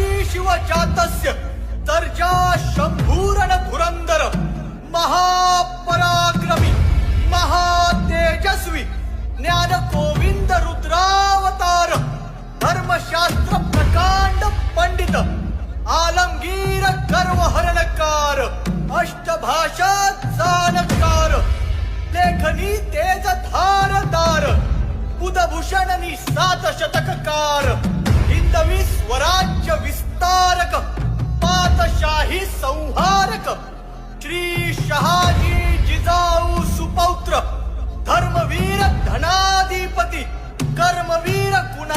जातस्य दर्जा शंभूरण धुरंदर महापराक्रमी महातेजस्वी ज्ञान गोविंद रुद्रावतार धर्मशास्त्र प्रकांड पंडित आलमगीर गर्वहरणकार अष्टभाषा जाणकार लेखनी तेज धारदार बुधभूषणनी सात शतककार पातशाही संहारक. श्री शहाजी जिजाऊ सुपौत्र धर्मवीर धनाधिपती कर्मवीर गुणाधिपती